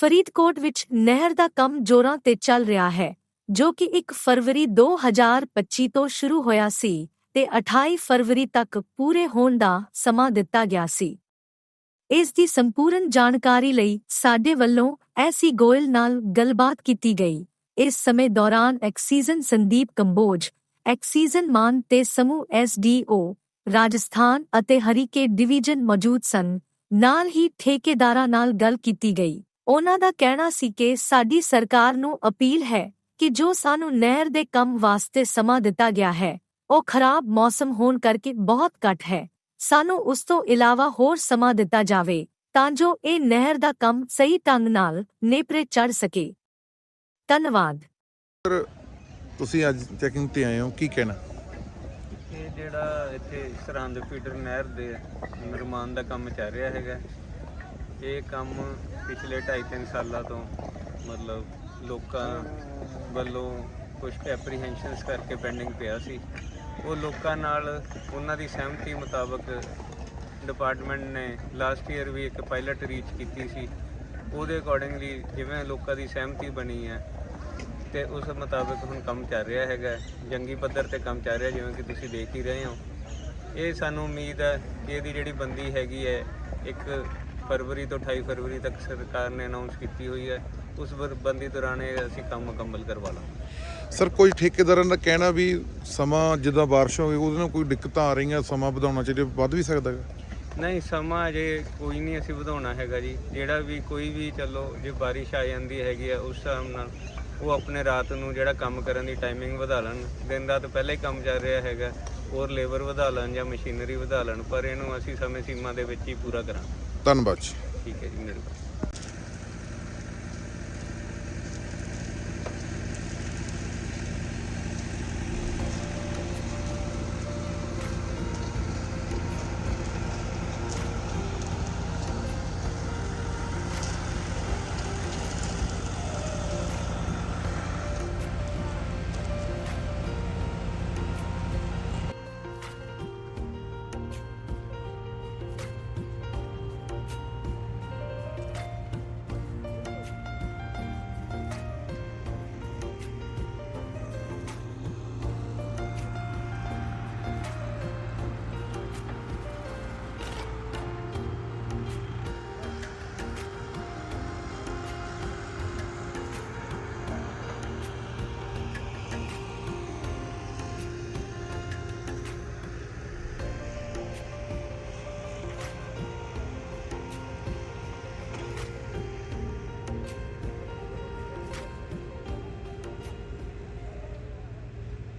ਫਰੀਦਕੋਟ ਵਿੱਚ ਨਹਿਰ ਦਾ ਕੰਮ ਜ਼ੋਰਾਂ ਤੇ ਚੱਲ ਰਿਹਾ ਹੈ, ਜੋ ਕਿ 1 ਫਰਵਰੀ 2025 ਤੋਂ ਸ਼ੁਰੂ ਹੋਇਆ ਸੀ ਤੇ 28 ਫਰਵਰੀ ਤੱਕ ਪੂਰੇ ਹੋਣ ਦਾ ਸਮਾਂ ਦਿੱਤਾ ਗਿਆ ਸੀ। ਇਸ ਦੀ ਸੰਪੂਰਨ ਜਾਣਕਾਰੀ ਲਈ ਸਾਡੇ ਵੱਲੋਂ ਐਸੀ ਗੋਇਲ ਨਾਲ ਗੱਲਬਾਤ ਕੀਤੀ ਗਈ। ਇਸ ਸਮੇਂ ਦੌਰਾਨ ਐਕਸੀਜ਼ਨ ਸੰਦੀਪ ਕੰਬੋਜ, ਐਕਸੀਜ਼ਨ ਮਾਨ ਤੇ ਸਮੂਹ ਐਸਡੀਓ ਰਾਜਸਥਾਨ ਅਤੇ ਹਰੀਕੇ ਡਿਵੀਜ਼ਨ ਮੌਜੂਦ ਸਨ। ਨਾਲ ਹੀ ਠੇਕੇਦਾਰਾਂ ਨਾਲ ਗੱਲ ਕੀਤੀ ਗਈ। ਉਹਨਾਂ ਦਾ ਕਹਿਣਾ ਸੀ ਕਿ ਸਾਡੀ ਸਰਕਾਰ ਨੂੰ ਅਪੀਲ ਹੈ ਕਿ ਜੋ ਸਾਨੂੰ ਨਹਿਰ ਦੇ ਕੰਮ ਵਾਸਤੇ ਸਮਾਂ ਦਿੱਤਾ ਗਿਆ ਹੈ ਉਹ ਖਰਾਬ ਮੌਸਮ ਹੋਣ ਕਰਕੇ ਬਹੁਤ ਘੱਟ ਹੈ। ਸਾਨੂੰ ਉਸ ਤੋਂ ਇਲਾਵਾ ਹੋਰ ਸਮਾਂ ਦਿੱਤਾ ਜਾਵੇ ਤਾਂ ਜੋ ਇਹ ਨਹਿਰ ਦਾ ਕੰਮ ਸਹੀ ਢੰਗ ਨਾਲ ਨੇਪਰੇ ਚੜ ਸਕੇ। ਧੰਨਵਾਦ। ਤੁਸੀਂ ਅੱਜ ਚੈਕਿੰਗ ਤੇ ਆਏ ਹੋ ਕੀ ਕਹਿਣਾ? ਇਹ ਜਿਹੜਾ ਇੱਥੇ ਸਰਹੰਦ ਫੀਡਰ ਨਹਿਰ ਦੇ ਨਿਰਮਾਣ ਦਾ ਕੰਮ ਚੱਲ ਰਿਹਾ ਹੈਗਾ। ਇਹ ਕੰਮ ਪਿਛਲੇ 2.5-3 ਸਾਲਾਂ ਤੋਂ ਮਤਲਬ ਲੋਕਾਂ ਵੱਲੋਂ ਕੁਝ ਐਪਰੀਹੈਂਸ਼ਨਸ ਕਰਕੇ ਪੈਂਡਿੰਗ ਪਿਆ ਸੀ। ਉਹ ਲੋਕਾਂ ਨਾਲ ਉਹਨਾਂ ਦੀ ਸਹਿਮਤੀ ਮੁਤਾਬਕ ਡਿਪਾਰਟਮੈਂਟ ਨੇ ਲਾਸਟ ਈਅਰ ਵੀ ਇੱਕ ਪਾਇਲਟ ਰੀਚ ਕੀਤੀ ਸੀ। ਉਹਦੇ ਅਕੋਰਡਿੰਗਲੀ ਜਿਵੇਂ ਲੋਕਾਂ ਦੀ ਸਹਿਮਤੀ ਬਣੀ ਹੈ ਤੇ ਉਸ ਮੁਤਾਬਕ ਹੁਣ ਕੰਮ ਚੱਲ ਰਿਹਾ ਹੈਗਾ। ਜੰਗੀ ਪੱਧਰ ਤੇ ਕੰਮ ਚੱਲ ਰਿਹਾ ਜਿਵੇਂ ਕਿ ਤੁਸੀਂ ਦੇਖ ਹੀ ਰਹੇ ਹੋ। ਇਹ ਸਾਨੂੰ ਉਮੀਦ ਹੈ ਕਿ ਇਹਦੀ ਜਿਹੜੀ ਬੰਦੀ ਹੈਗੀ ਹੈ, ਇੱਕ ਫਰਵਰੀ ਤੋਂ 28 ਫਰਵਰੀ ਤੱਕ ਸਰਕਾਰ ਨੇ ਅਨਾਉਂਸ ਕੀਤੀ ਹੋਈ ਹੈ। ਉਸ ਬੰਦੀ ਦੌਰਾਨ ਇਹ ਅਸੀਂ ਕੰਮ ਮੁਕੰਮਲ ਕਰਵਾ ਲਾਂਗੇ। ਸਰ ਕੋਈ ਠੇਕੇਦਾਰਾਂ ਦਾ ਕਹਿਣਾ ਵੀ ਸਮਾਂ ਜਿੱਦਾਂ ਬਾਰਿਸ਼ ਹੋਵੇ ਉਹਦੇ ਨਾਲ ਕੋਈ ਦਿੱਕਤਾਂ ਆ ਰਹੀਆਂ ਸਮਾਂ ਵਧਾਉਣਾ ਚਾਹੀਦਾ ਵੱਧ ਵੀ ਸਕਦਾ ਹੈ ਨਹੀਂ ਸਮਾਂ ਅਜੇ ਕੋਈ ਨਹੀਂ ਅਸੀਂ ਵਧਾਉਣਾ ਹੈਗਾ ਜੀ। ਜਿਹੜਾ ਵੀ ਕੋਈ ਵੀ ਚਲੋ ਜੇ ਬਾਰਿਸ਼ ਆ ਜਾਂਦੀ ਹੈਗੀ ਆ ਉਸ ਹਿਸਾਬ ਨਾਲ ਉਹ ਆਪਣੇ ਰਾਤ ਨੂੰ ਜਿਹੜਾ ਕੰਮ ਕਰਨ ਦੀ ਟਾਈਮਿੰਗ ਵਧਾ ਲੈਣ। ਦਿਨ ਰਾਤ ਪਹਿਲਾਂ ਹੀ ਕੰਮ ਚੱਲ ਰਿਹਾ ਹੈਗਾ। ਹੋਰ ਲੇਬਰ ਵਧਾ ਲੈਣ ਜਾਂ ਮਸ਼ੀਨਰੀ ਵਧਾ ਲੈਣ ਪਰ ਇਹਨੂੰ ਅਸੀਂ ਸਮੇਂ ਸੀਮਾ ਦੇ ਵਿੱਚ ਹੀ ਪੂਰਾ ਕਰਾਂਗੇ। ਧੰਨਵਾਦ ਜੀ। ਠੀਕ ਹੈ ਜੀ ਮਿਹਰਬਾਨੀ।